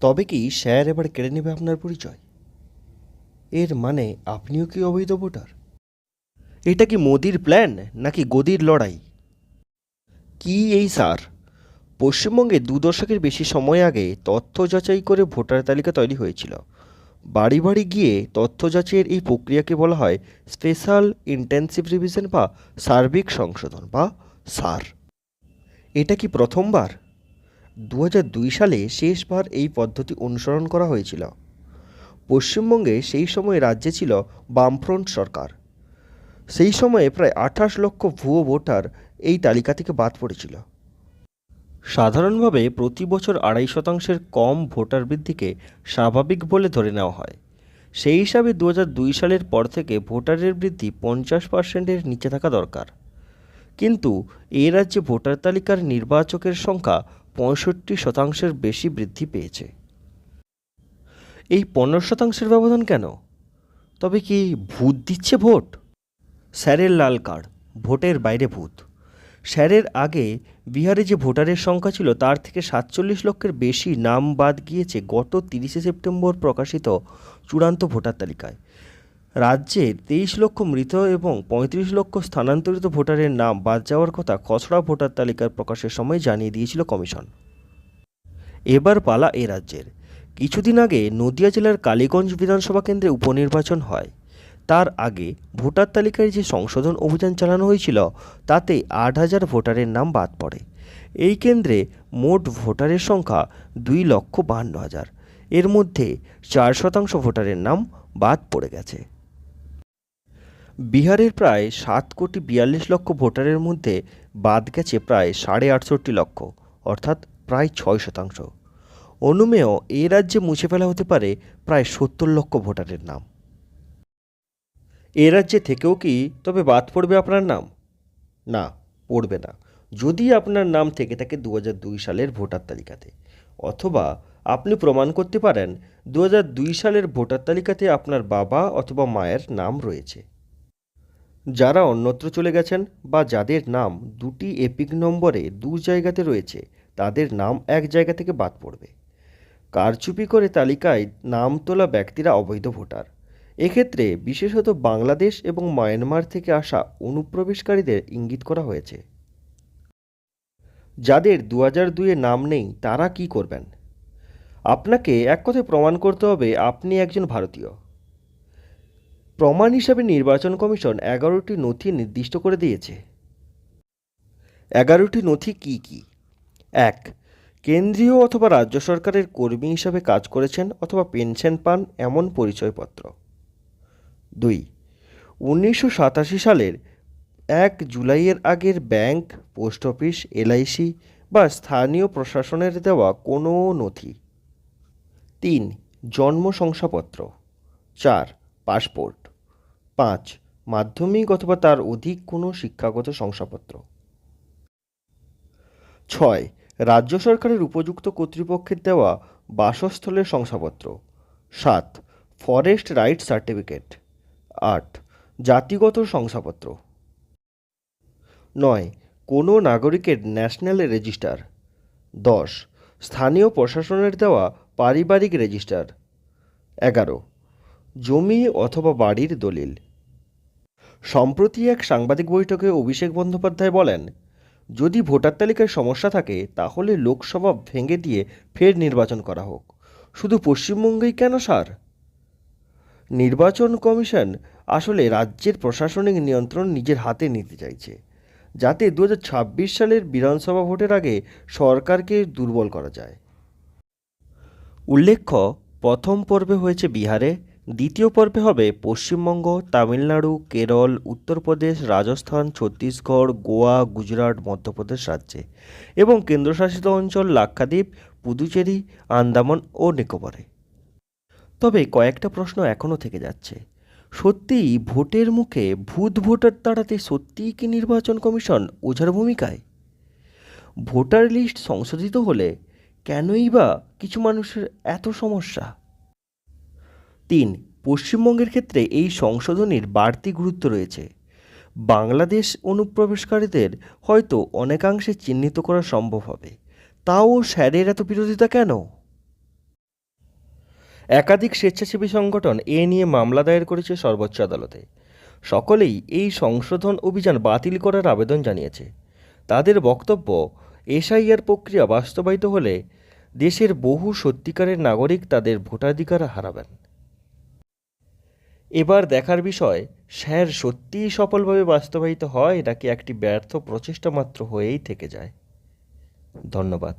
তবে কি স্যার এবার কেড়ে নেবে আপনার পরিচয়? এর মানে আপনিও কি অবৈধ ভোটার? এটা কি মোদির প্ল্যান নাকি গদির লড়াই? কি এই স্যার? পশ্চিমবঙ্গে দু দশকের বেশি সময় আগে তথ্য যাচাই করে ভোটার তালিকা তৈরি হয়েছিল। বাড়ি বাড়ি গিয়ে তথ্য যাচাইয়ের এই প্রক্রিয়াকে বলা হয় স্পেশাল ইন্টেন্সিভ রিভিশন বা সার্বিক সংশোধন বা সার। এটা কি প্রথমবার? দু সালে শেষবার এই পদ্ধতি অনুসরণ করা হয়েছিল। পশ্চিমবঙ্গে সেই সময় রাজ্যে ছিল বামফ্রন্ট সরকার। সেই সময়ে প্রায় আঠাশ লক্ষ ভুয়ো ভোটার এই তালিকা থেকে বাদ পড়েছিল। সাধারণভাবে প্রতি বছর আড়াই শতাংশের কম ভোটার বৃদ্ধিকে স্বাভাবিক বলে ধরে নেওয়া হয়। সেই হিসাবে দু সালের পর থেকে ভোটারের বৃদ্ধি পঞ্চাশ পার্সেন্টের নিচে থাকা দরকার। কিন্তু এ রাজ্যে ভোটার তালিকার নির্বাচকের সংখ্যা পঁয়ষট্টি শতাংশের বেশি বৃদ্ধি পেয়েছে। এই পনেরো শতাংশের ব্যবধান কেন? তবে কি ভূত দিচ্ছে ভোট? স্যারের লাল কার্ড, ভোটের বাইরে ভূত। স্যারের আগে বিহারে যে ভোটারের সংখ্যা ছিল তার থেকে সাতচল্লিশ লক্ষের বেশি নাম বাদ গিয়েছে গত তিরিশে সেপ্টেম্বর প্রকাশিত চূড়ান্ত ভোটার তালিকায়। রাজ্যে তেইশ লক্ষ মৃত এবং পঁয়ত্রিশ লক্ষ স্থানান্তরিত ভোটারের নাম বাদ যাওয়ার কথা খসড়া ভোটার তালিকার প্রকাশের সময় জানিয়ে দিয়েছিল কমিশন। এবার পালা এ রাজ্যের। কিছুদিন আগে নদিয়া জেলার কালীগঞ্জ বিধানসভা কেন্দ্রে উপনির্বাচন হয়। তার আগে ভোটার তালিকায় যে সংশোধন অভিযান চালানো হয়েছিল, তাতে আট হাজার ভোটারের নাম বাদ পড়ে। এই কেন্দ্রে মোট ভোটারের সংখ্যা দুই লক্ষ বাহান্ন হাজার। এর মধ্যে চার শতাংশ ভোটারের নাম বাদ পড়ে গেছে। বিহারের প্রায় সাত কোটি বিয়াল্লিশ লক্ষ ভোটারের মধ্যে বাদ গেছে প্রায় সাড়ে আটষট্টি লক্ষ, অর্থাৎ প্রায় ছয় শতাংশ। অনুমেয় এ রাজ্যে মুছে ফেলা হতে পারে প্রায় সত্তর লক্ষ ভোটারের নাম। এ রাজ্যে থেকেও কি তবে বাদ পড়বে আপনার নাম? না, পড়বে না। যদি আপনার নাম থেকে থাকে দু দুই সালের ভোটার তালিকাতে, অথবা আপনি প্রমাণ করতে পারেন দু দুই সালের ভোটার তালিকাতে আপনার বাবা অথবা মায়ের নাম রয়েছে। যারা অন্যত্র চলে গেছেন বা যাদের নাম দুটি এপিক নম্বরে দু জায়গাতে রয়েছে, তাদের নাম এক জায়গা থেকে বাদ পড়বে। কারচুপি করে তালিকায় নাম তোলা ব্যক্তিরা অবৈধ ভোটার। এক্ষেত্রে বিশেষত বাংলাদেশ এবং মায়ানমার থেকে আসা অনুপ্রবেশকারীদের ইঙ্গিত করা হয়েছে। যাদের দু হাজার দুইয়ে নাম নেই, তারা কি করবেন? আপনাকে এক কথায় প্রমাণ করতে হবে, আপনি একজন ভারতীয়। প্রমাণ হিসাবে নির্বাচন কমিশন এগারোটি নথি নির্দিষ্ট করে দিয়েছে। এগারোটি নথি কি কি? এক, কেন্দ্রীয় অথবা রাজ্য সরকারের কর্মী হিসাবে কাজ করেছেন অথবা পেনশন পান এমন পরিচয়পত্র। দুই, উনিশশো সাতাশি সালের এক জুলাইয়ের আগের ব্যাংক, পোস্ট অফিস, এলআইসি বা স্থানীয় প্রশাসনের দেওয়া কোনো নথি। তিন, জন্ম শংসাপত্র। চার, পাসপোর্ট। পাঁচ, মাধ্যমিক অথবা তার অধিক কোনো শিক্ষাগত শংসাপত্র। ছয়, রাজ্য সরকারের উপযুক্ত কর্তৃপক্ষের দেওয়া বাসস্থলের শংসাপত্র। সাত, ফরেস্ট রাইট সার্টিফিকেট। আট, জাতিগত শংসাপত্র। নয়, কোনো নাগরিকের ন্যাশনাল রেজিস্টার। দশ, স্থানীয় প্রশাসনের দেওয়া পারিবারিক রেজিস্টার। এগারো, জমি অথবা বাড়ির দলিল। সম্প্রতি এক সাংবাদিক বৈঠকে অভিষেক বন্দ্যোপাধ্যায় বলেন, যদি ভোটার তালিকায় সমস্যা থাকে, তাহলে লোকসভা ভেঙে দিয়ে ফের নির্বাচন করা হোক। শুধু পশ্চিমবঙ্গেই কেন, স্যার? নির্বাচন কমিশন আসলে রাজ্যের প্রশাসনিক নিয়ন্ত্রণ নিজের হাতে নিতে চাইছে, যাতে দু হাজার ছাব্বিশ সালের বিধানসভা ভোটের আগে সরকারকে দুর্বল করা যায়। উল্লেখ্য, প্রথম পর্বে হয়েছে বিহারে দ্বিতীয় পর্বে হবে পশ্চিমবঙ্গ, তামিলনাড়ু, কেরল, উত্তরপ্রদেশ, রাজস্থান, ছত্তিশগড়, গোয়া, গুজরাট, মধ্যপ্রদেশ রাজ্যে এবং কেন্দ্রশাসিত অঞ্চল লাক্ষাদ্বীপ, পুদুচেরি, আন্দামান ও নিকোবরে। তবে কয়েকটা প্রশ্ন এখনও থেকে যাচ্ছে। সত্যিই ভোটের মুখে ভূত ভোটার তাড়াতে সত্যিই কি নির্বাচন কমিশন ওঝার ভূমিকায়? ভোটার লিস্ট সংশোধিত হলে কেনই বা কিছু মানুষের এত সমস্যা? তিন, পশ্চিমবঙ্গের ক্ষেত্রে এই সংশোধনীর বাড়তি গুরুত্ব রয়েছে। বাংলাদেশ অনুপ্রবেশকারীদের হয়তো অনেকাংশে চিহ্নিত করা সম্ভব হবে। তাও স্যারের এত বিরোধিতা কেন? একাধিক স্বেচ্ছাসেবী সংগঠন এ নিয়ে মামলা দায়ের করেছে সর্বোচ্চ আদালতে। সকলেই এই সংশোধন অভিযান বাতিল করার আবেদন জানিয়েছে। তাদের বক্তব্য, এসআইআর প্রক্রিয়া বাস্তবায়িত হলে দেশের বহু সত্যিকারের নাগরিক তাদের ভোটাধিকার হারাবেন। এবার দেখার বিষয়, স্যার সত্যিই সফলভাবে বাস্তবায়িত হয় নাকি একটি ব্যর্থ প্রচেষ্টা মাত্র হয়েই থেকে যায়? ধন্যবাদ।